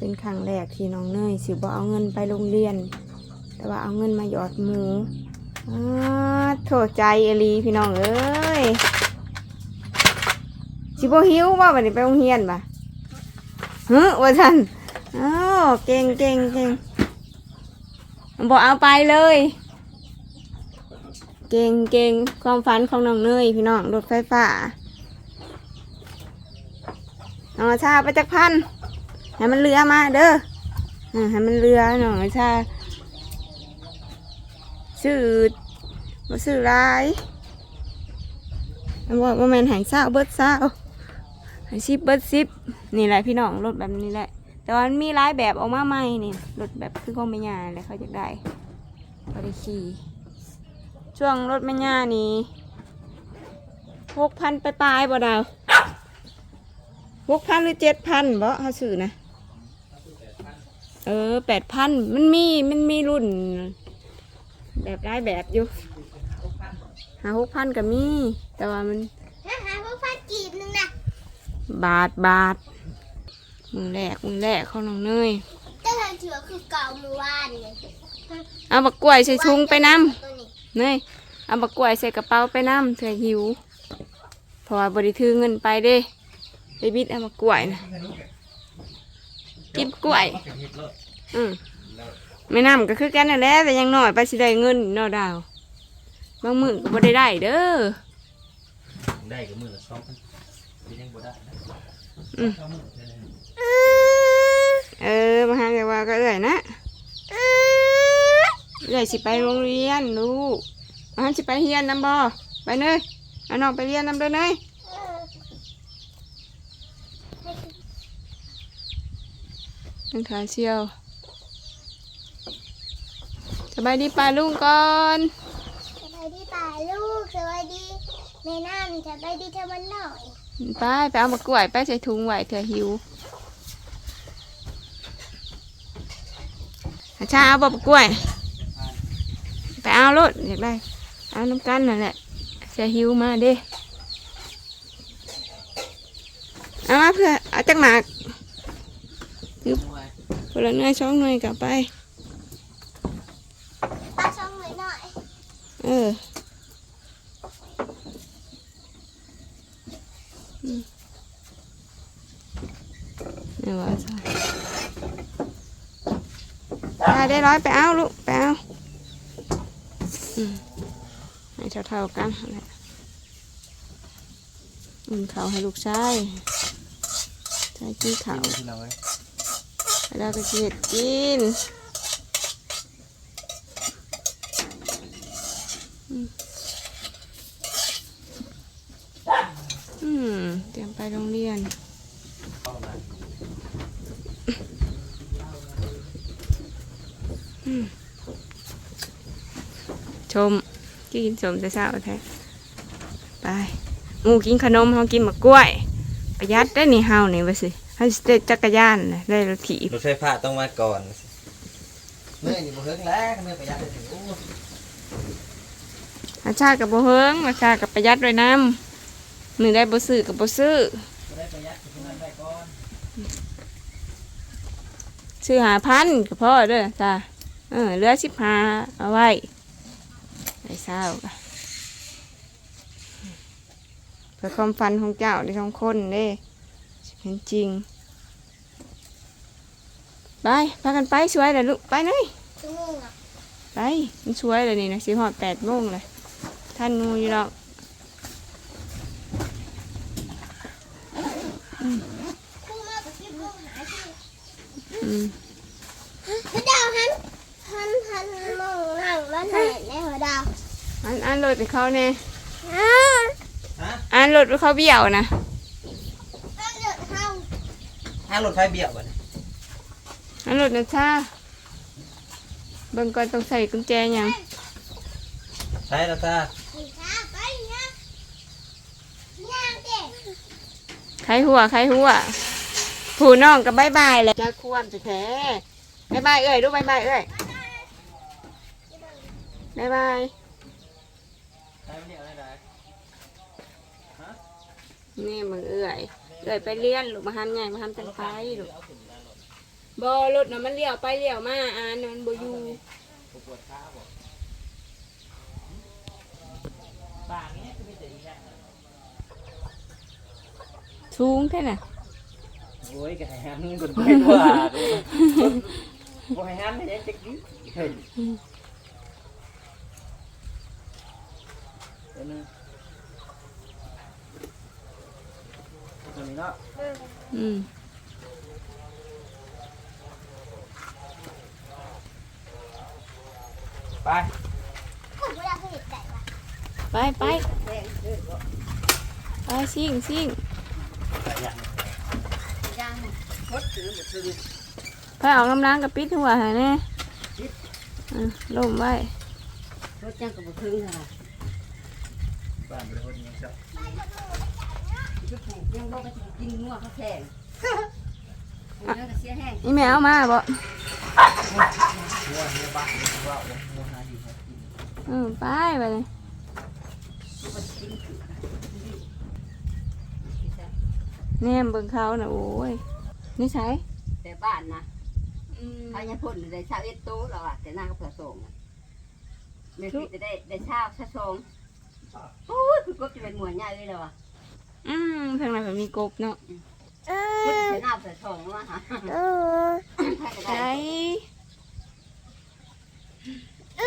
เป็นครั้งแรกที่น้องเนยสิบ่เอาเงินไปโรงเรียน แต่ว่าเอาเงินมาหยอดหมูอ้าโถใจเอลีพี่น้องเอ้ยสิบ่หิวว่าบัดนี้ไปโรงเรียนบ่ะเฮ้ว่าท่านอ้าวเก่งเก่งเก่งบอกเอาไปเลย เก่งเก่งความฝันของน้องเนยพี่น้องรถไฟฟ้าองอชาไปจักพัน ให้มันเรือมาเด้อให้มันเรือน้องอาชาซื้อมาซื้อหลายมันบอกว่าแมนหายเศร้าเบิดเศร้าหายซิบเบิดซิบนี่แหละพี่น้องรถแบบนี้แหละ แต่ว่ามันมีหลายแบบออกมาใหม่นี่รถแบบคือของไม่ยาเลยเขาอยากได้เขาได้ขี่ช่วงรถแม่ย่านี่หกพันไปปลายบ่ดาวหกพันหรือเจ็ดพันบ่เขาซื้อนะ เออแปดพันมันมีมันมีรุ่น แบบได้แบบอยู่หาหกพันก็มี แต่ว่ามันถ้าหาพวกฟันกีบหนึงนะบาทบาทมือแรกมือแรกเขาน้องเนยเจ้าทางเถือคือเก่าเมื่อวานเลยเอาบักกล้วยใส่ถุงไปน้ำตัวนี้เนยเอาบักกล้วยใส่กระเป๋าไปน้ำเถื่อหิวเพราะว่าบริถือเงินไปเด้ไปบิดเอาบักกล้วยนะ กินกล้วยอืมไม่น้ำก็คือกันนั่นแหละแต่อยังน้อยไปสิได้เงินเนอดาวบางมื้อก็บ่ได้ได้เด้อได้กับมือละสองพันเป็นยังบ่ได้นะอืมสองหมื่นเท่านั้นเออมาหาแต่ว่าก็เอ่ยนะเอ่ยสิไปโรงเรียนลูกมาหาสิไปเรียนนำบ่ไปเนยเอาน้องไปเรียนนำเด้อเนย นังขาเชียวสบายดีป่าลุงก่อนสบายดีป่าลูกสบายดีแม่น้ำสบายดีเธอมันหน่อยไปไปเอามากล้วยไปใส่ถุงไว้เถอะหิวอาชาเอาบอกกล้วย ไปเอารถอยากได้เอาน้ำกันนั่นแหละเสียหิวมาเด้เอามาเพื่อเอาจักหมากยึบ พละหน่วยสองหน่วยกลับไปป้าช่องหน่อยหน่อยเอออืมนี่ว่าใช่ได้ได้ร้อยไปเอาลูกไปเอาอืมให้เท่าๆกันนั่นแหละอืมเขาให้ลูกชายใช้กินเขาวที่เราไว้ แล้วก็เจ็ดกินอืมเตรียมไปโรงเรียนเข้ามชมกินชมแต่เช้าแท้ไปหมูกินขนมเฮากินมะกล้วย ประหยัดได้นี่เฮานี่ว่าสิ เฮาสิได้จักรยานน่ะได้รถถีบรถไฟฟ้าต้องมาก่อนเมื่อนี่บ่เฮิงแล้วเมื่อประหยัดได้ถึงโอ้อาชากับบ่เฮิงอาชากับประหยัดด้วยน้ำมือได้บ่ซื้อกับบ่ซื้อบ่ได้ประหยัดถึงนั้นได้ก่อนซื้อหาพันก็พอเด้อจ้าเออเหลือสิบหาเอาไว้ไอ้เศร้าก็เพื่อความฝันของเจ้าในท้องคนเด้สิ เป็นจริง ไป พากันไปสวยเลยลูก ไปเลยชั่วโมงอะไปมันสวยเลยนี่นะสิหอดแปดโมงเลย ท่านงูอยู่แล้วคู่มากกว่าที่พวกหาที่อืมพระดาวหันหันหันมองหลังแล้วไหนแน่พระดาวอันอันรถไปเขาเนี่ยอ้าฮะ อันรถไปเขาเบี้ยวนะ ตั้งเดือดเท่า ห้ารถไฟเบี้ยวบ่เนี่ยอันรถนะชาเบิ่งก่อนต้องใส่กุญแจยังใช่แล้วจ้าไปช้าไปนะย่างเด็กใครหัวใครหัวผู้น้องกับบายบายแหละจะควมจะแพ้บายบายเอ้ยดูบายบายเอ้ยบายบายใช่เบี้ยวได้ได้นี่มึงเอ้ย เอ้ยไปเรียนลูกมาทำไงมาทำจังไฟลูกบอรถนะมันเลี้ยวไปเลี้ยวมาอ่านมันบ่อยู่ปวดขาบ่สูงแค่น่ะโอ้ยก็ให้หันคนไปว่าบ่ให้หันให้จักดิเฮ้ย เดี๋ยวนึงตัวนี้เนาะอืมไปผมไม่ได้ผลิตใจว่ะไปไปไปซิ่งซิ่งไปยังยังไปเอาน้ำล้างกับปิดหัวหาแน่อะล่มไว้รถจังกับบุทึงค่ะบ้านเป็นคนยังเจ้า จะปลูกยังบอกว่าจะกินงัวเขาแข็งปลูกแล้วก็เสียแห้งนี่แม่เอามาบ่หัวหัวบ้านหัวหัวหาอยู่หากินเอไปไปเลยแนี่เบิ่งเขาน่ะโอ้ยนี่ใช่แต่บ้านนะเขายังพ่นได้ชาวเอ็ดโตแล้วอะแต่หน้าก็เผื่อส่งไม่คิดจะได้ได้ชาวชาชงโอ้ยคือกบจะเป็นหมวยใหญ่เลยแล้วอะ อืมทางไหนมันมีกบเนาะเอพุทอธหน้าเผื่อส่งแล้วฮะเออใครก็ใช่ได้เอ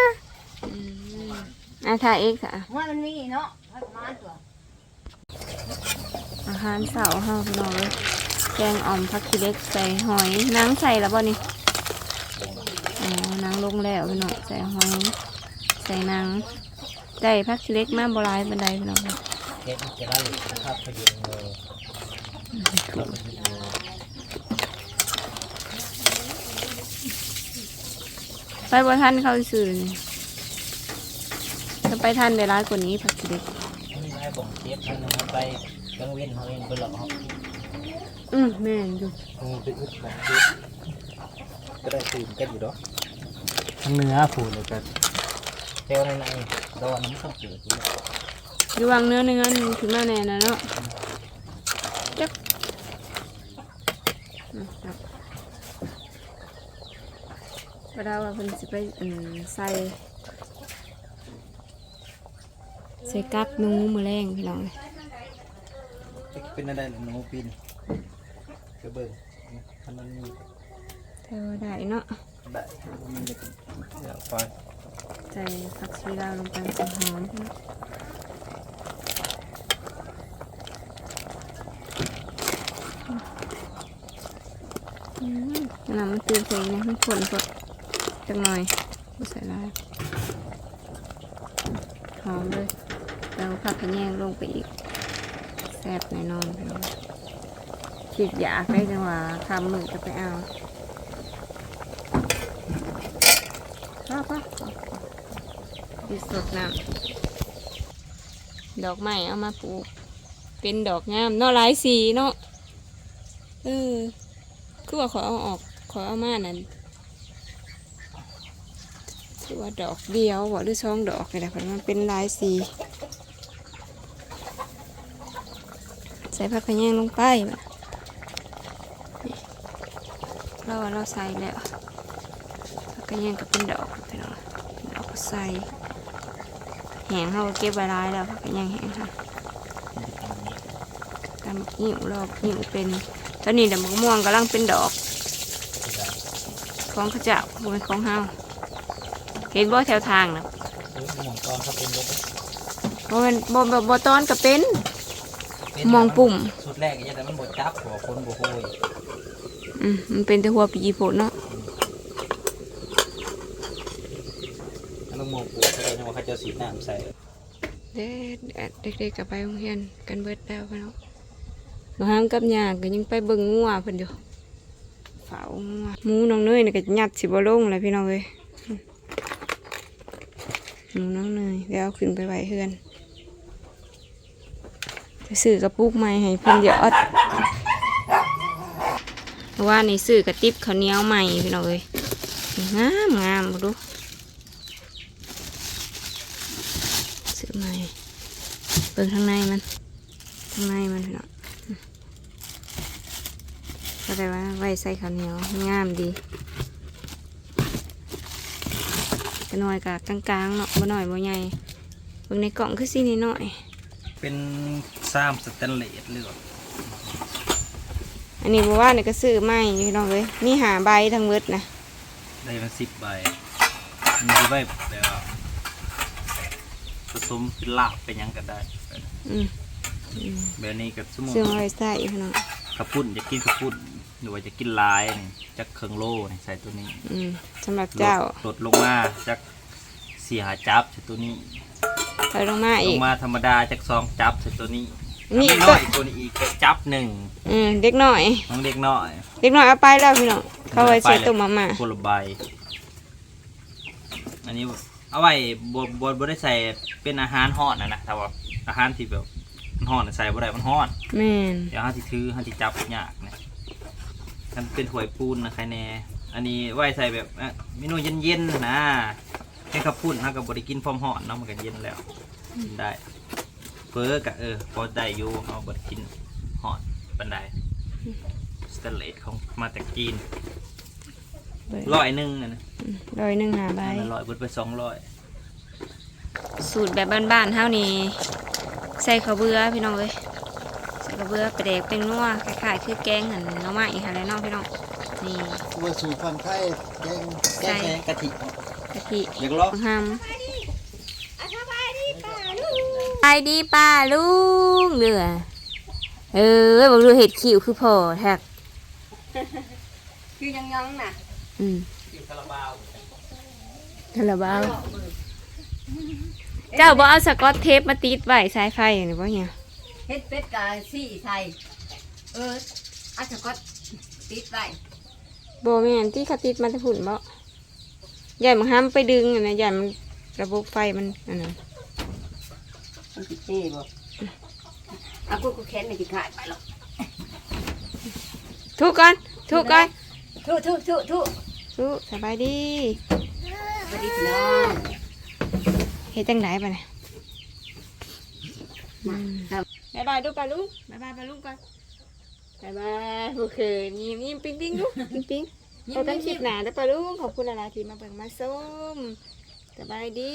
ออืมอะถ่ายเอกค่ะว่ามันมีเนาะว่ามาตัวอาหารเสาร์เฮาพี่น้องเลยแกงอ่อมผักขี้เหล็กใส่หอยนางใส่แล้วบ่นี่อ๋อนางลงแล้วพี่น้องใส่หอยใส่นางได้ผักขี้เหล็กมาบ่หลายบันไดพี่น้อง เลยเจะได้นะครับพยุงเลยเราพยุงเลยไปบ่ทันเข้าซื้อนี่ถ้าไปทันได้ร้ายกว่านี้ผักขี้เหล็กนี่ให้บ่งเทันนะครับไปกังเว้นเขาเองไปหลอกเขาอืมแม่นอยู่อืมไปอึดบ่งเก็บก็ได้ตื่นกันอยู่ดอกทั้งเนื้อผูเลยกันเจ้าในในโดอนมันต้องเกิดอยู่ อยู่วางเนื้อเนื้อนี่ขึ้นมาแน่นะเนาะจักอืมครับบ่ได้ว่าเพิ่นสิไปอันใส่ใส่กับหนูมื้อแรงพี่น้องเลยเป็นอะไรหรือน้องปินก็เบิ่งถ้ามันมีเธอได้เนาะได้มีเดี๋ยวไปใส่ผักชีลาวลงไปใส่หอมพี่น้องอืม น้ำมันตื่นใส่นะมันฝนสดจังหน่อยบ่ใส่ลายหอมเลยแล้วผักขะแยงลงไปอีกแซ่บแน่นอนพี่น้องคิดยาได้จังหวะคำมือจะไปเอาป้าป้าดิสดน้ำดอกไม้เอามาปลูก เป็นดอกงามเนาะหลายสีเนาะเออคือว่าขอเอาออก ขอเอามานั่นคือว่าดอกเดียวบ่หรือสองดอกนี่แหละเพราะมันเป็นลายสี ใส่ผักกระเยงลงไปเราว่าเราใส่แล้วผักกระเยงก็เป็นดอกพี่น้องดอกใส่แห้งเราเก็บไว้ร้ายแล้วผักกระเยงแห้งค่ะตามหิวรอบหิวเป็นตอนนี้ดอกมะม่วงกำลังเป็นดอก ของเข้าเจ้าบ่เป็นของเฮาเห็นบ่แถวทางนะหมองตอนเขาเป็นลบบ่เป็นบ่บ่บ่ตอนก็เป็นมองปุ่มสุดแรกยังแต่มันบดจับหัวคนบ่โหยอืมมันเป็นแต่หัวปีโพดเนาะมันต้องมองปวดเลยนะว่าเขาจะสีน้ำใส่เด็กเด็กๆกับไปโรงเรียนกันเบิดแล้วพี่น้องหนูห้ามกับยาก็ยังไปเบิ่งงัวเพิ่นอยู่เฝ้าวหมูน้องเนยนี่ก็ยัดสิบ่ลงเลยพี่น้องเอ้ยหมูน้องเนยแล้วเอาขึ้นไปไว้เฮือนไปซื้อกระปุกใหม่ให้เพิ่นเยอะเพราะว่าในี่ซื้อกระติบข้าวเหนียวใหม่พี่น้องเอ้ยงามงามดูซื้อใหม่เปิดข้างในมันข้างในมันเนาะเรา ได้ว่าไว้ใส่ข้าวเหนียวงามดีก็น้อยกับกลางๆเนาะบ่น้อยบ่ใหญ่เบิ่งในกล่องคือสินิดหน่อย เป็นซ้ำสแตนเลสหรือว่าอันนี้บ่ว่าเนี่ยก็ซื้อใหม่พี่น้องเอ้ยมีหาใบทั้งหมดนะได้มาสิบใบมันจะไว้แบบว่าผสมเป็นลาบเป็นหยังก็ได้อืมอืมแบบนี้กับสมมติซื้อมาไว้ใส่พี่น้องกระปุ้นจะกินกระปุ้น หรือว่าจะกินลายนี่จักเครื่องโล่นี่ใส่ตัวนี้อืมสำหรับเจ้าลดลดลงมาจักสี่หาจับใส่ตัวนี้ถอยลงมาลอีงกมาธรรมดาจักสองจับใส่ตัวนี้นี่ถ้าไม่ก็น้อยตัวนี้อีกก็จับหนึ่งอืมเด็กน้อย น้องเด็กน้อยเด็กน้อยเอาไปแล้วพี่น้องเข้าไว้ใส่ตุ่มมาม่าคนละใบอันนี้เอาไว้บดบดบดได้ใส่เป็นอาหารห่อนนะนะแต่ว่าอาหารที่แบบมันห่อนน่ะใส่บ่ได้มันห่อน แม่นเดี๋ยวห้าที่ถือห้าที่จับยากนะ มันเป็นถ้วยปูนนะใครแน่อันนี้ไว้ใส่แบบอะเมนูเย็นๆนะแค่ข้าวปุ้นห้ากับบริกินพร้อมห่อนเนาะมันก็เย็นแล้วกินได้เฟอกะเออพอได้อยู่เอาบดกินห่อนปันไดสเตนเลสของมาจากจีนร้อยหนึ่งอะนะอืมร้อยหนึ่งหาใบอันละร้อยเบิดไปสองร้อยสูตรแบบบ้านๆเท่านี้ ใส่ข้าวเบื่อพี่น้องเอ้ย ใส่ข้าวเบื่อไปแดกเป็นนัวคล้ายๆคือแกงหันหน้องไม้ค่ะแล้วน้องพี่น้องนี่ว่าสูตรฟันไข่แกงแกงแกงกะทิกะทิอยากลองห้ามสบายดีป่าลูกไปดีป้าลุงเดือเออบอกดูเห็ดขิวคือพอแท็กคือยังยังน่ะ อืมคาราบาวคาราบาวเจ้าบอกเอาสกอตเทปมาติดไว้สายไฟอย่างนี้ป่ะเนี่ย เฮ็ดเป็ดกะซี่ใส่เอออาจจะก็ติดไว้โบแม่นที่เขาติดมาจะผุ่นบ่ใหญ่มันห้ามไปดึงอะนะใหญ่มันระบบไฟมันอันนั้นมันติดเท่บ่อากูกูแค้นไม่ติดขาดไปหรอกทุกก่อนทุกก่อนทุทุทุทุทุกสบายดีสวัสดีพี่น้องเฮ็ดจังไดปะเนี่ยมาครั บบายบายดูปลาลุงบายบายปลาลุงก่อนบายบายโอเคยิ้มยิ้มปิ๊งปิ๊งดูปิ๊งปิ๊งเราต้องคลิปหนาแต่ปลาลุงขอบคุณหลายๆที่มาเบิ่งมาส้มสบายดี